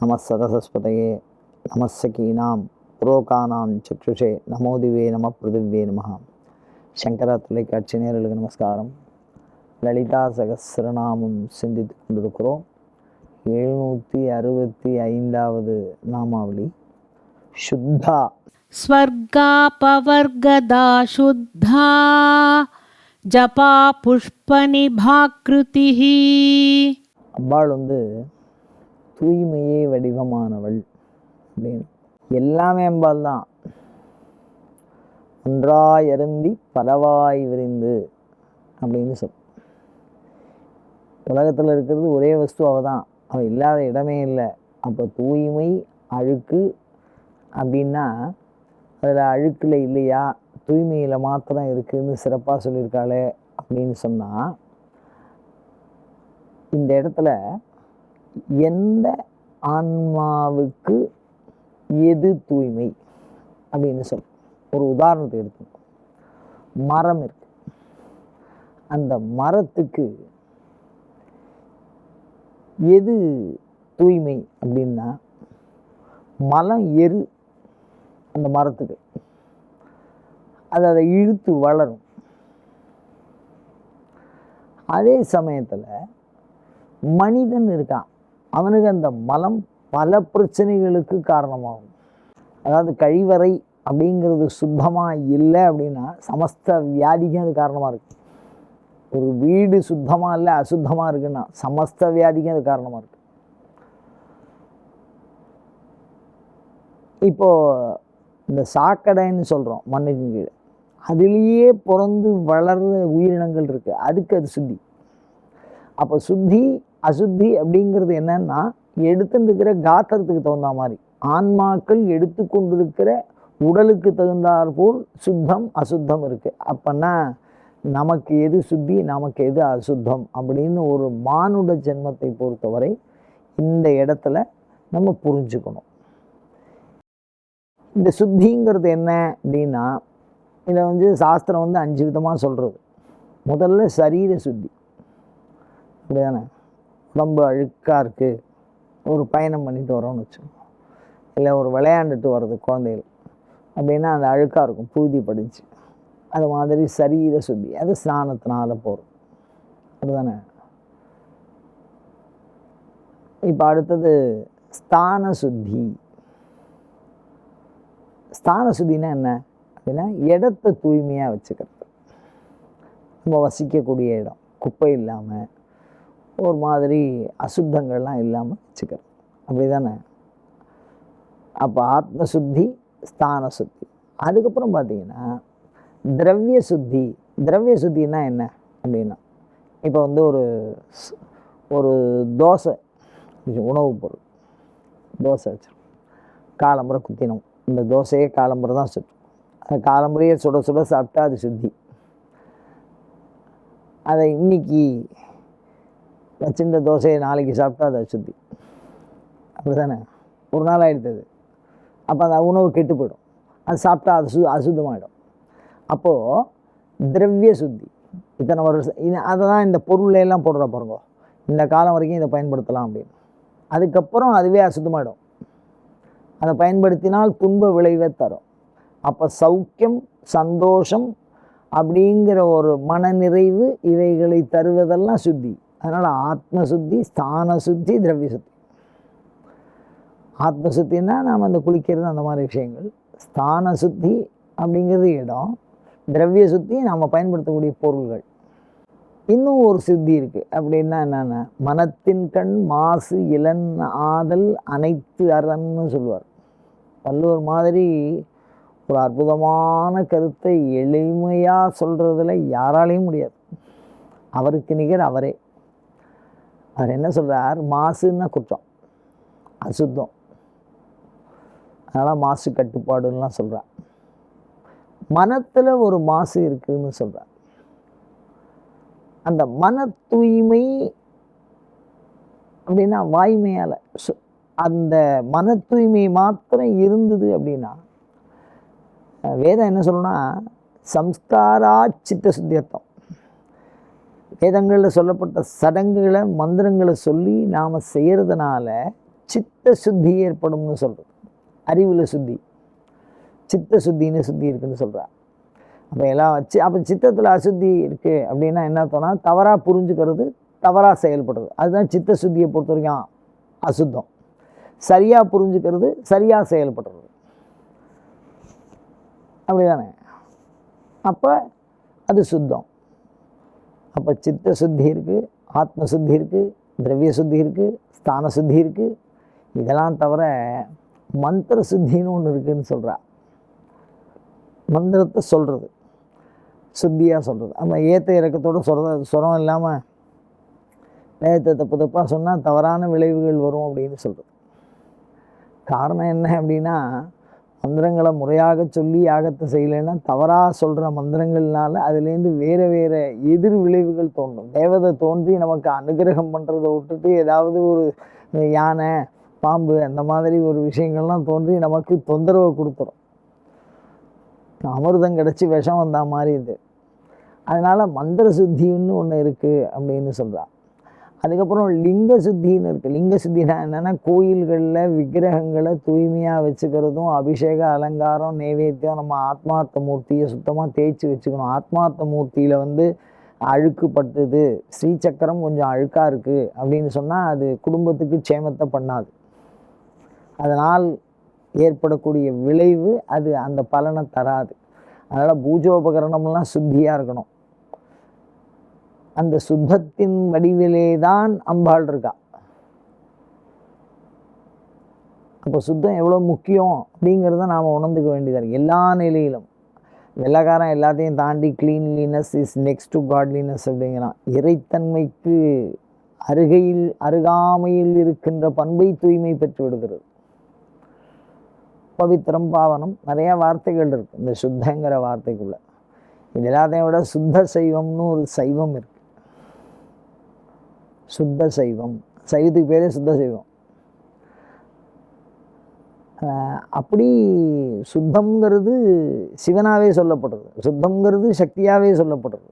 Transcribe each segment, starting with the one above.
நமசதசஸ்பதையே நமசகீனாம் புரோகானாம் சக்ஷுஷே நமோதிவே நம பிருதிவே நமகா சங்கரா தொலைக்காட்சி நேரலுக்கு நமஸ்காரம். லலிதா சகசிரநாமம் சிந்தித்து கொண்டிருக்கிறோம். எழுநூற்றி அறுபத்தி ஐந்தாவது நாமாவளி. சுத்தா. ஸ்வர்காபவர்கதா சுத்தா. ஜபா புஷ்ப நிபாகிருதி அம்பாள் வந்து தூய்மையே வடிவமானவள் அப்படின்னு. எல்லாமே அம்பாள் தான் ஒன்றாய் அருந்தி பலவாய் விரிந்து அப்படின்னு சொல். உலகத்தில் இருக்கிறது ஒரே வஸ்து அவள் தான் அவள் இல்லாத இடமே இல்லை. அப்போ தூய்மை அழுக்கு அப்படின்னா அதில் அழுக்கில் இல்லையா? தூய்மையில் மாத்திரம் இருக்குதுன்னு சிறப்பாக சொல்லியிருக்காளே அப்படின்னு சொன்னால் இந்த இடத்துல எந்த ஆன்மாவுக்கு எது தூய்மை அப்படின்னு சொல். ஒரு உதாரணத்தை எடுத்துக்கோ. மரம் இருக்கு. அந்த மரத்துக்கு எது தூய்மை அப்படின்னா மலம் எரு அந்த மரத்துக்கு. அது அதை இழுத்து வளரும். அதே சமயத்தில் மனிதன் இருக்கான். அவனுக்கு அந்த மலம் பல பிரச்சனைகளுக்கு காரணமாகும். அதாவது கழிவறை அப்படிங்கிறது சுத்தமாக இல்லை அப்படின்னா சமஸ்த வியாதிக்கும் அது காரணமாக இருக்கு. ஒரு வீடு சுத்தமாக இல்லை அசுத்தமாக இருக்குன்னா சமஸ்த வியாதிக்கும் அது காரணமாக இருக்கு. இப்போது இந்த சாக்கடைன்னு சொல்கிறோம் மண்ணுக்கு கீழே. அதுலேயே பிறந்து வளர்ற உயிரினங்கள் இருக்குது அதுக்கு அது சுத்தி. அப்போ சுத்தி அசுத்தி அப்படிங்கிறது என்னன்னா எடுத்துருக்கிற இருக்கிற காத்திரத்துக்கு தகுந்த மாதிரி. ஆன்மாக்கள் எடுத்துக்கொண்டிருக்கிற உடலுக்கு தகுந்தாற்போல் சுத்தம் அசுத்தம் இருக்குது அப்போன்னா நமக்கு எது சுத்தி நமக்கு எது அசுத்தம் அப்படின்னு ஒரு மானுட ஜென்மத்தை பொறுத்தவரை இந்த இடத்துல நம்ம புரிஞ்சுக்கணும். இந்த சுத்திங்கிறது என்ன அப்படின்னா இதை வந்து சாஸ்திரம் வந்து அஞ்சு விதமாக சொல்கிறது முதல்ல சரீர சுத்தி. அப்படிதானே? உடம்பு அழுக்காக இருக்குது ஒரு பயணம் பண்ணிட்டு வரோம்னு வச்சுக்கோங்க. இல்லை ஒரு விளையாண்டுட்டு வர்றது குழந்தைகள். அப்படின்னா அந்த அழுக்காக இருக்கும் புழுதி படிஞ்சு. அது மாதிரி சரீர சுத்தி அது ஸ்நானத்தினால போகிறோம் அப்படிதானே? இப்போ அடுத்தது ஸ்தான சுத்தி. ஸ்தான சுத்தினா என்ன? அப்படின்னா இடத்த தூய்மையாக வச்சுக்கிறது. நம்ம வசிக்கக்கூடிய இடம் குப்பை இல்லாமல் ஒரு மாதிரி அசுத்தங்கள்லாம் இல்லாமல் வச்சுக்கிறது. அப்படி தானே அப்போ ஆத்ம சுத்தி ஸ்தான சுத்தி அதுக்கப்புறம் பார்த்தீங்கன்னா திரவிய சுத்தி திரவிய சுத்தின்னா என்ன அப்படின்னா இப்போ வந்து ஒரு ஒரு தோசை உணவுப் பொருள். தோசை வச்சிருக்கோம். காலம்புரை குத்தினோம். இந்த தோசையே காலம்புரை தான் சுற்றும் அந்த காலம்புரையே சுட சுட சாப்பிட்டா அது சுத்தி. அதை இன்னைக்கு வச்சிருந்த தோசையை நாளைக்கு சாப்பிட்டா அதை சுத்தி அப்படி தானே ஒரு நாள் ஆகிடுது அப்போ அந்த உணவு கெட்டு போயிடும். அது சாப்பிட்டா அது சு அசுத்தமாகிடும் அப்போது திரவிய சுத்தி இத்தனை வருஷம் இது அதை தான் இந்த பொருளையெல்லாம் போடுற பாருங்க. இந்த காலம் வரைக்கும் இதை பயன்படுத்தலாம் அப்படின்னு. அதுக்கப்புறம் அதுவே அசுத்தமாயிடும். அதை பயன்படுத்தினால் துன்ப விளைவை தரும். அப்போ சௌக்கியம் சந்தோஷம் அப்படிங்கிற ஒரு மனநிறைவு இவைகளை தருவதெல்லாம் சுத்தி. அதனால் ஆத்ம சுத்தி ஸ்தான சுத்தி திரவிய சுத்தி ஆத்மசுத்தின்னா நாம் அந்த குளிக்கிறது அந்த மாதிரி விஷயங்கள். ஸ்தான சுத்தி அப்படிங்கிறது இடம். திரவிய சுத்தி நாம் பயன்படுத்தக்கூடிய பொருள்கள். இன்னும் ஒரு சித்தி இருக்குது அப்படின்னா என்னென்ன? மனத்தின் கண் மாசு இளன் ஆதல் அனைத்து அறன்னு சொல்லுவார். வள்ளுவர் மாதிரி ஒரு அற்புதமான கருத்தை எளிமையாக சொல்கிறதுல யாராலையும் முடியாது. அவருக்கு நிகர் அவரே. அவர் என்ன சொல்கிறார் மாசுன்னா குற்றம். அசுத்தம். அதனால் மாசு கட்டுப்பாடுலாம் சொல்கிறார் மனத்தில் ஒரு மாசு இருக்குதுன்னு சொல்கிறார் அந்த மன தூய்மை அப்படின்னா வாய்மையால். அந்த மன தூய்மை மாத்திரம் இருந்தது அப்படின்னா வேதம் என்ன சொல்லணும்னா சம்ஸ்காரா சித்த சுத்தியத்தம் வேதங்களில் சொல்லப்பட்ட சடங்குகளை மந்திரங்களை சொல்லி நாம் செய்கிறதுனால சித்த சுத்தி ஏற்படும்னு சொல்கிறது அறிவில் சுத்தி. சித்த சுத்தின்னு சுத்தி இருக்குன்னு சொல்கிறா அப்போ எல்லாம் வச்சு அப்போ சித்தத்தில் அசுத்தி இருக்குது அப்படின்னா என்ன அர்த்தம்னா தவறாக புரிஞ்சுக்கிறது தவறாக செயல்படுறது. அதுதான் சித்த சுத்தியை பொறுத்த வரைக்கும் அசுத்தம். சரியாக புரிஞ்சுக்கிறது சரியாக செயல்படுறது. அப்படி தானே அப்போ அது சுத்தம். அப்போ சித்த சுத்தி இருக்குது ஆத்ம சுத்தி இருக்குது திரவிய சுத்தி இருக்குது ஸ்தான சுத்தி இருக்குது இதெல்லாம் தவிர மந்திர சுத்தின்னு ஒன்று இருக்குதுன்னு சொல்கிறா மந்திரத்தை சொல்கிறது சுத்தியாக சொல்கிறது நம்ம ஏத்த இறக்கத்தோடு சொல்கிற சுரம் இல்லாமல் வேதத்தை தப்பு தப்பாக சொன்னால் தவறான விளைவுகள் வரும் அப்படின்னு சொல்கிறது காரணம் என்ன அப்படின்னா மந்திரங்களை முறையாக சொல்லி யாகத்தை செய்யலைன்னா தவறாக சொல்கிற மந்திரங்கள்னால அதுலேருந்து வேறு வேறு எதிர் விளைவுகள் தோன்றும். தேவதை தோன்றி நமக்கு அனுகிரகம் பண்ணுறதை விட்டுட்டு ஏதாவது ஒரு யானை பாம்பு அந்த மாதிரி ஒரு விஷயங்கள்லாம் தோன்றி நமக்கு தொந்தரவை கொடுத்துரும். அமிர்தம் கிடச்சி விஷம் வந்த மாதிரி இது. அதனால் மந்திர சுத்தின்னு ஒன்று இருக்குது அப்படின்னு சொல்கிறான் அதுக்கப்புறம் லிங்க சுத்தின்னு இருக்குது லிங்க சுத்தினா என்னென்னா கோயில்களில் விக்கிரகங்களை தூய்மையாக வச்சுக்கிறதும் அபிஷேக அலங்காரம் நைவேத்தியம் நம்ம ஆத்மார்த்த மூர்த்தியை சுத்தமாக தேய்ச்சி வச்சுக்கணும். ஆத்மார்த்த மூர்த்தியில் வந்து அழுக்குப்பட்டது ஸ்ரீசக்கரம் கொஞ்சம் அழுக்காக இருக்குது அப்படின்னு சொன்னால் அது குடும்பத்துக்கு க்ஷேமத்தை பண்ணாது. அதனால் ஏற்படக்கூடிய விளைவு அது அந்த பலனை தராது. அதனால் பூஜோபகரணம்லாம் சுத்தியாக இருக்கணும். அந்த சுத்தத்தின் வடிவிலே தான் அம்பாள் இருக்கா. அப்போ சுத்தம் எவ்வளோ முக்கியம் அப்படிங்கிறத நாம் உணர்ந்துக்க வேண்டியதாக இருக்குது எல்லா நிலையிலும். வெள்ளக்காரன் எல்லாத்தையும் தாண்டி cleanliness is next to godliness அப்படிங்கிறான். இறைத்தன்மைக்கு அருகையில் அருகாமையில் இருக்கின்ற பண்பை தூய்மை பெற்று விடுகிறது. பவித்திரம் பாவனம். நிறையா வார்த்தைகள் இருக்குது இந்த சுத்தங்கிற வார்த்தைக்குள்ளே. இது எல்லாத்தையும் விட சுத்த சைவம்னு ஒரு சைவம் இருக்குது சுத்த சைவம். சைவத்துக்கு பேரே சுத்த சைவம். அப்படி சுத்தம்ங்கிறது சிவனாகவே சொல்லப்படுறது. சுத்தம்ங்கிறது சக்தியாகவே சொல்லப்படுறது.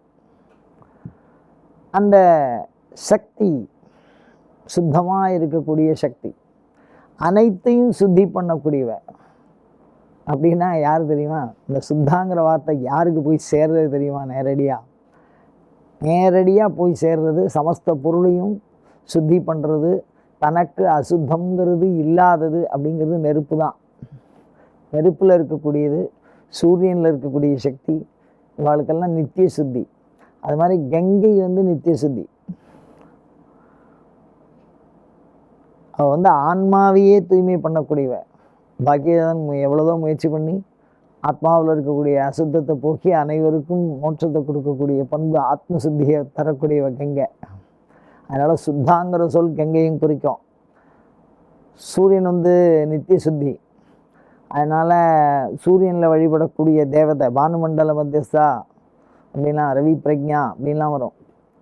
அந்த சக்தி சுத்தமாக இருக்கக்கூடிய சக்தி அனைத்தையும் சுத்தி பண்ணக்கூடியவ. அப்படின்னா யார் தெரியுமா? இந்த சுத்தாங்கிற வார்த்தை யாருக்கு போய் சேர்றது தெரியுமா நேரடியாக நேரடியாக போய் சேர்றது சமஸ்த பொருளையும் சுத்தி பண்ணுறது தனக்கு அசுத்தங்கிறது இல்லாதது அப்படிங்கிறது நெருப்பு தான். நெருப்பில் இருக்கக்கூடியது சூரியனில் இருக்கக்கூடிய சக்தி இவளுக்கெல்லாம் நித்திய சுத்தி. அது மாதிரி கங்கை வந்து நித்திய சுத்தி. அவள் வந்து ஆன்மாவையே தூய்மை பண்ணக்கூடியவ. பாக்கியதான் எவ்வளோதோ முயற்சி பண்ணி ஆத்மாவில் இருக்கக்கூடிய அசுத்தத்தை போக்கி அனைவருக்கும் மோட்சத்தை கொடுக்கக்கூடிய பண்பு ஆத்ம சுத்தியை தரக்கூடியவ கங்கை. அதனால் சுத்தாங்கிற சொல் கங்கையும் குறிக்கும். சூரியன் வந்து நித்திய சுத்தி. அதனால் சூரியனில் வழிபடக்கூடிய தேவதை பானுமண்டல மத்தியஸ்தா அப்படின்லாம் ரவி பிரக்ஞா அப்படின்லாம் வரும்.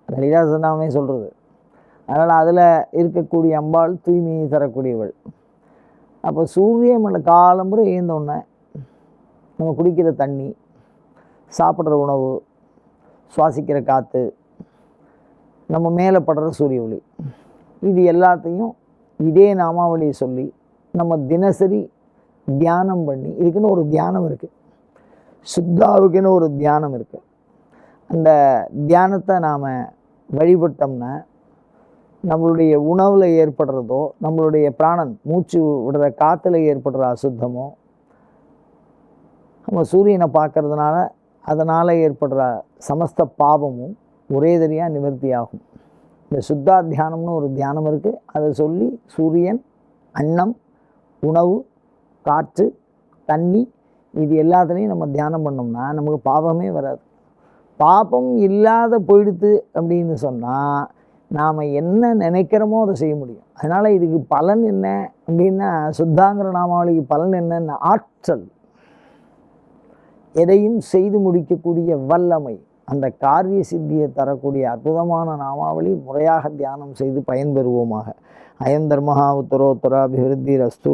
லலிதாசனாமே சொல்கிறது அதனால் அதில் இருக்கக்கூடிய அம்பாள் தூய்மையை தரக்கூடியவள். அப்போ சூரிய மண்ட காலம்புரை ஏந்தோடனே நம்ம குடிக்கிற தண்ணி சாப்பிட்ற உணவு சுவாசிக்கிற காற்று நம்ம மேலே படுற சூரிய ஒளி. இது எல்லாத்தையும் இதே நாமாவளியை சொல்லி நம்ம தினசரி தியானம் பண்ணி இதுக்குன்னு ஒரு தியானம் இருக்குது சுத்தாவுக்குன்னு ஒரு தியானம் இருக்குது அந்த தியானத்தை நாம் வழிபட்டோம்னா நம்மளுடைய உணவில் ஏற்படுறதோ நம்மளுடைய பிராணன் மூச்சு விடுற காற்றுல ஏற்படுற அசுத்தமோ நம்ம சூரியனை பார்க்கறதுனால அதனால் ஏற்படுற சமஸ்த பாவமும் ஒரே தரியாக நிவர்த்தி ஆகும் இந்த சுத்தா தியானம்னு ஒரு தியானம் இருக்குது அதை சொல்லி சூரியன் அன்னம் உணவு காற்று தண்ணி இது எல்லாத்துலேயும் நம்ம தியானம் பண்ணோம்னா நமக்கு பாவமே வராது. பாபம் இல்லாத போயிடுத்து அப்படின்னு சொன்னால் நாம் என்ன நினைக்கிறோமோ அதை செய்ய முடியும். அதனால் இதுக்கு பலன் என்ன அப்படின்னா சுத்தாங்கிற நாமாவளிக்கு பலன் என்னன்னா ஆற்றல். எதையும் செய்து முடிக்கக்கூடிய வல்லமை அந்த காரிய சித்தியை தரக்கூடிய அற்புதமான நாமாவளி முறையாக தியானம் செய்து பயன்பெறுவோமாக. அயந்தர்மஹா உத்தரோத்தராபிவிருத்தி ரஸ்து